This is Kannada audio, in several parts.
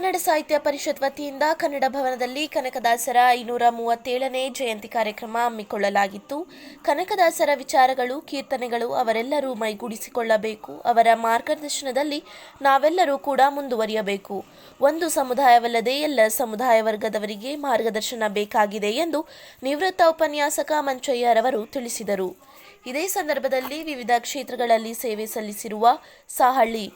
ಕನ್ನಡ ಸಾಹಿತ್ಯ ಪರಿಷತ್ ವತಿಯಿಂದ ಕನ್ನಡ ಭವನದಲ್ಲಿ ಕನಕದಾಸರ ಐನೂರ ಮೂವತ್ತೇಳನೇ ಜಯಂತಿ ಕಾರ್ಯಕ್ರಮ ಹಮ್ಮಿಕೊಳ್ಳಲಾಗಿತ್ತು. ಕನಕದಾಸರ ವಿಚಾರಗಳು, ಕೀರ್ತನೆಗಳು ಅವರೆಲ್ಲರೂ ಮೈಗೂಡಿಸಿಕೊಳ್ಳಬೇಕು. ಅವರ ಮಾರ್ಗದರ್ಶನದಲ್ಲಿ ನಾವೆಲ್ಲರೂ ಕೂಡ ಮುಂದುವರಿಯಬೇಕು. ಒಂದು ಸಮುದಾಯವಲ್ಲದೆ ಎಲ್ಲ ಸಮುದಾಯ ವರ್ಗದವರಿಗೆ ಮಾರ್ಗದರ್ಶನ ಬೇಕಾಗಿದೆ ಎಂದು ನಿವೃತ್ತ ಉಪನ್ಯಾಸಕ ಮಂಚಯ್ಯರವರು ತಿಳಿಸಿದರು. ಇದೇ ಸಂದರ್ಭದಲ್ಲಿ ವಿವಿಧ ಕ್ಷೇತ್ರಗಳಲ್ಲಿ ಸೇವೆ ಸಲ್ಲಿಸಿರುವ ಸಾಹಳ್ಳಿ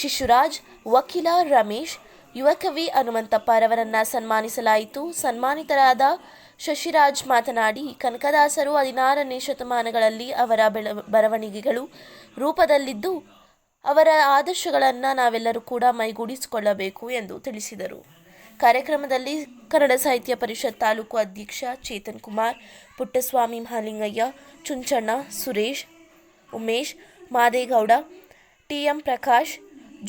ಶಿಶುರಾಜ್, ವಕೀಲ ರಮೇಶ್ ಯುವಕವಿ ಹನುಮಂತಪ್ಪರವರನ್ನ ಸನ್ಮಾನಿಸಲಾಯಿತು. ಸನ್ಮಾನಿತರಾದ ಶಶಿರಾಜ್ ಮಾತನಾಡಿ, ಕನಕದಾಸರು ಹದಿನಾರನೇ ಶತಮಾನಗಳಲ್ಲಿ ಅವರ ಬೆಳ, ಬರವಣಿಗೆಗಳು ರೂಪದಲ್ಲಿದ್ದು, ಅವರ ಆದರ್ಶಗಳನ್ನು ನಾವೆಲ್ಲರೂ ಕೂಡ ಮೈಗೂಡಿಸಿಕೊಳ್ಳಬೇಕು ಎಂದು ತಿಳಿಸಿದರು. ಕಾರ್ಯಕ್ರಮದಲ್ಲಿ ಕನ್ನಡ ಸಾಹಿತ್ಯ ಪರಿಷತ್ ತಾಲೂಕು ಅಧ್ಯಕ್ಷ ಚೇತನ್ ಕುಮಾರ್, ಪುಟ್ಟಸ್ವಾಮಿ ಮಹಾಲಿಂಗಯ್ಯ, ಚುಂಚಣ್ಣ ಸುರೇಶ್, ಉಮೇಶ್ ಮಾದೇಗೌಡ ಟಿಎಂ ಪ್ರಕಾಶ್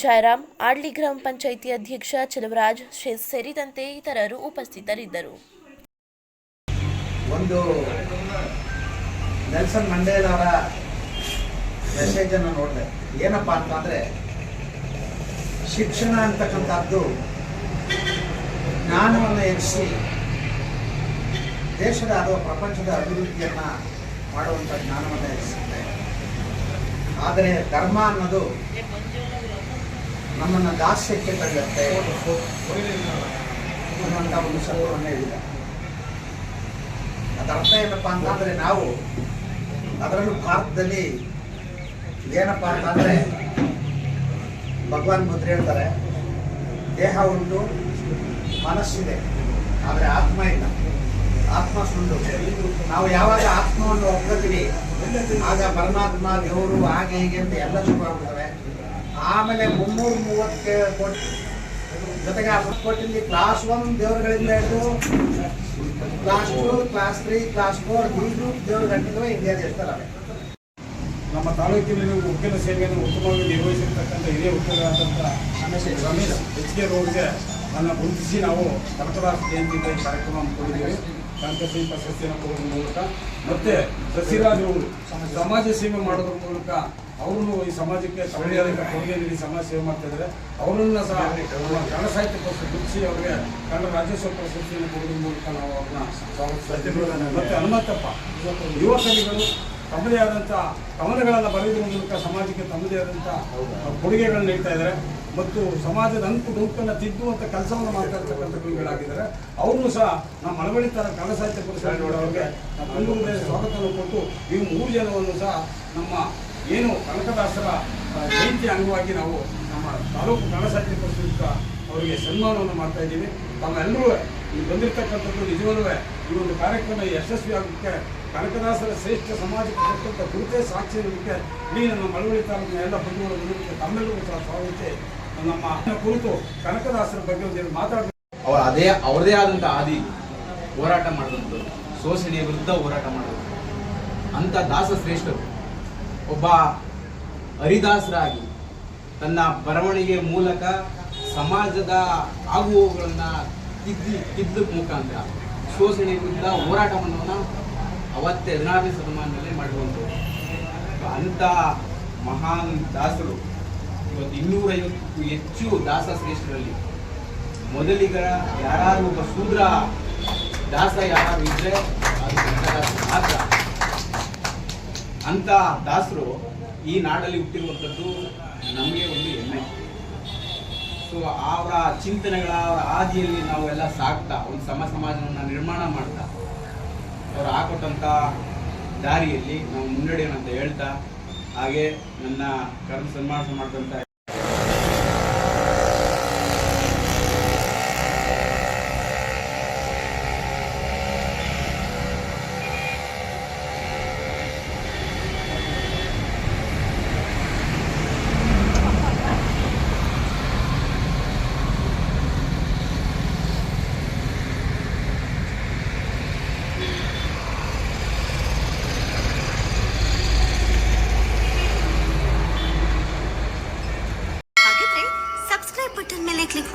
ಜಯರಾಮ್, ಆಡ್ಲಿ ಗ್ರಾಮ ಪಂಚಾಯಿತಿ ಅಧ್ಯಕ್ಷ ಚಲವರಾಜ್ ಸೇರಿದಂತೆ ಇತರರು ಉಪಸ್ಥಿತರಿದ್ದರು. ಒಂದು ನೆಲ್ಸನ್ ಮಂಡೇಲ್ ಅವರ ಮೆಸೇಜ್ ಅನ್ನು ನೋಡಿದೆ. ಏನಪ್ಪ ಅಂತಂದ್ರೆ ಶಿಕ್ಷಣ ಅಂತಕ್ಕಂಥದ್ದು ಜ್ಞಾನವನ್ನು ಹೆಚ್ಚಿಸಿ ದೇಶದ ಅಥವಾ ಪ್ರಪಂಚದ ಅಭಿವೃದ್ಧಿಯನ್ನ ಮಾಡುವಂಥ ಜ್ಞಾನವನ್ನು ಹೆಚ್ಚಿಸುತ್ತೆ. ಆದರೆ ಧರ್ಮ ಅನ್ನೋದು ನಮ್ಮನ್ನು ದಾಸ್ಯಕ್ಕೆ ತಳ್ಳುತ್ತೆ ಅನ್ನುವಂಥ ಒಂದು ಸತ್ಯವನ್ನು ಹೇಳಿದೆ. ಅದರ ಅರ್ಥ ಏನಪ್ಪ ಅಂತಂದರೆ ನಾವು ಅದರಲ್ಲೂ ಭಾರತದಲ್ಲಿ ಏನಪ್ಪ ಅಂತಂದರೆ ಭಗವಾನ್ ಬುದ್ಧ ಹೇಳ್ತಾರೆ, ದೇಹ ಉಂಟು, ಮನಸ್ಸಿದೆ, ಆದರೆ ಆತ್ಮ ಇಲ್ಲ. ಆತ್ಮ ಸುಳ್ಳು ನಾವು ಯಾವಾಗ ಆತ್ಮವನ್ನು ಒಪ್ಕೋತೀವಿ ಆಗ ಪರಮಾತ್ಮ ದೇವರು ಹಾಗೆ ಹೀಗೆ ಅಂತ ಎಲ್ಲ ಶುರುವಾಗ್ಬಿಡ್ತವೆ ಆಮೇಲೆ ಮುನ್ನೂರ ಮೂವತ್ತು ಕೋಟಿ. ಜೊತೆಗೆ ಆ ಹತ್ತು ಕೋಟಿಲಿ ಕ್ಲಾಸ್ ಒನ್ ದೇವರುಗಳಿಂದ ಹಿಡಿದು class two class three class four ಹೀಗೂ ದೇವರು ಗಂಟಲು ಇಂಡಿಯಾ ಇರ್ತಾರೆ ನಮ್ಮ ತಾಲೂಕಿನಲ್ಲಿ ವಕೀಲ ಸೇವೆಯನ್ನು ಉತ್ತಮವಾಗಿ ನಿರ್ವಹಿಸಿರ್ತಕ್ಕಂಥ ಹಿರಿಯ ವಕೀಲರಾದಂಥ ರಮೇಶ್ ಎಚ್ ಕೆ ರೋಡ್ಗೆ ನನ್ನ ಗುರುತಿಸಿ ನಾವು ಕನಕದಾಸ ಜಯಂತಿ ಈ ಕಾರ್ಯಕ್ರಮ ಹಮ್ಮಿಕೊಂಡಿದ್ದೀವಿ. ಕನಕಶ್ರೀ ಪ್ರಶಸ್ತಿಯನ್ನು ಕೊಡೋದ್ರ ಮೂಲಕ ಮತ್ತೆ ಸಸಿರಾಜ್ ಅವರು ಸಮಾಜ ಸೇವೆ ಮಾಡೋದ್ರ ಮೂಲಕ ಅವರು ಈ ಸಮಾಜಕ್ಕೆ ತಮ್ಮದೇ ಕೊಡುಗೆ ನೀಡಿ ಸಮಾಜ ಸೇವೆ ಮಾಡ್ತಾ ಇದ್ದಾರೆ. ಅವರನ್ನ ಸಹ ಕನ್ನಡ ಸಾಹಿತ್ಯ ಪ್ರಶಸ್ತಿ ಗುರುತಿಸಿ ಅವರಿಗೆ ಕನ್ನಡ ರಾಜ್ಯೋತ್ಸವ ಪ್ರಶಸ್ತಿಯನ್ನು ಕೊಡೋದ್ರ ಮೂಲಕ ನಾವು ಅವ್ರನ್ನ ಮತ್ತೆ ಹನುಮಂತಪ್ಪ, ಯುವ ಕವಿಗಳು ತಮ್ಮದೇ ಆದಂಥ ಕವನಗಳನ್ನು ಬರೆಯುವುದರ ಮೂಲಕ ಸಮಾಜಕ್ಕೆ ತಮ್ಮದೇ ಆದಂಥ ಕೊಡುಗೆಗಳನ್ನ ನೀಡ್ತಾ ಇದ್ದಾರೆ. ಮತ್ತು ಸಮಾಜದ ಡೊಂಕನ್ನು ತಿದ್ದುವಂಥ ಕೆಲಸವನ್ನು ಮಾಡ್ತಾ ಇರ್ತಕ್ಕಂಥ ಕವಿಗಳಾಗಿದ್ದಾರೆ ಅವ್ರನ್ನೂ ಸಹ ನಮ್ಮ ಮಳವಳಿತಾರ ಕನ್ನಡ ಸಾಹಿತ್ಯ ಪುರಸ್ಕಾರ ನೋಡೋರಿಗೆ ನಮ್ಮ ಸ್ವಾಗತವನ್ನು ಕೊಟ್ಟು ಈ ಮೂರು ಜನವನ್ನು ಸಹ ನಮ್ಮ ಏನು ಕನಕದಾಸರ ಜಯಂತಿ ಅಂಗವಾಗಿ ನಾವು ನಮ್ಮ ತಾಲೂಕು ಕನ್ನಡ ಸಾಹಿತ್ಯ ಪುರಸ್ಕೃತ ಅವರಿಗೆ ಸನ್ಮಾನವನ್ನು ಮಾಡ್ತಾ ಇದ್ದೀವಿ. ತಮ್ಮೆಲ್ಲರೂ ಇಲ್ಲಿ ಬಂದಿರತಕ್ಕಂಥದ್ದು ನಿಜವಲ್ಲೂ ಈ ಒಂದು ಕಾರ್ಯಕ್ರಮ ಯಶಸ್ವಿ ಆಗೋಕ್ಕೆ ಕನಕದಾಸರ ಶ್ರೇಷ್ಠ ಸಮಾಜಕ್ಕೆ ಕೊಟ್ಟಂಥ ಗುರುತೇ ಸಾಕ್ಷಿ ಇರೋದಕ್ಕೆ ಇಡೀ ನಮ್ಮ ಮಳವಳ್ಳಿ ತಾಲೂಕಿನ ಎಲ್ಲ ಬಂಧುಗಳ ತಮ್ಮೆಲ್ಲರೂ ಸಹ ಸ್ವಾಗತಿಸಿ ನಮ್ಮ ಕುರಿತು ಕನಕದಾಸರ ಬಗ್ಗೆ ಒಂದು ಮಾತಾಡಬೇಕು. ಅವರ ಅದೇ, ಅವರದೇ ಆದಂತಹ ಆದಿ ಹೋರಾಟ ಮಾಡಿದಂಥದ್ದು ಶೋಷಣೆಯ ವಿರುದ್ಧ ಹೋರಾಟ ಮಾಡಿದ್ರು ಅಂಥ ದಾಸ ಶ್ರೇಷ್ಠರು. ಒಬ್ಬ ಹರಿದಾಸರಾಗಿ ತನ್ನ ಬರವಣಿಗೆ ಮೂಲಕ ಸಮಾಜದ ಆಗುಹೋಗುಗಳನ್ನು ತಿದ್ದಿ, ತಿದ್ದ ಮುಖಾಂತರ ಶೋಷಣೆ ವಿರುದ್ಧ ಹೋರಾಟವನ್ನು ಅವತ್ತೆ ಹದಿನಾರನೇ ಶತಮಾನದಲ್ಲಿ ಮಾಡುವಂಥದ್ದು ಅಂಥ ಮಹಾನ್ ದಾಸರು. ಇವತ್ತು ಇನ್ನೂರೈವತ್ತಕ್ಕೂ ಹೆಚ್ಚು ದಾಸ ಶ್ರೇಷ್ಠರಲ್ಲಿ. ಮೊದಲಿಗರ ಯಾರು ಒಬ್ಬ ಶೂದ್ರ ದಾಸ ಯಾರು ಇದ್ರೆ ಅದು ಮಾತ್ರ. ಅಂತ ದಾಸರು ಈ ನಾಡಲ್ಲಿ ಹುಟ್ಟಿರುವಂಥದ್ದು ನಮಗೆ ಒಂದು ಹೆಮ್ಮೆ. ಸೊ ಅವರ ಚಿಂತನೆಗಳ ಅವರ ಹಾದಿಯಲ್ಲಿ ನಾವೆಲ್ಲ ಸಾಕ್ತಾ, ಒಂದು ಸಮ ಸಮಾಜವನ್ನು ನಿರ್ಮಾಣ ಮಾಡ್ತಾ, ಅವರು ಹಾಕೊಟ್ಟಂಥ ದಾರಿಯಲ್ಲಿ ನಾವು ಮುನ್ನಡೆಯೋಣ ಅಂತ ಹೇಳ್ತಾ, ಹಾಗೆ ನನ್ನ ಕರ್ಮ ಸನ್ಮಾನ ಮಾಡಿದಂಥ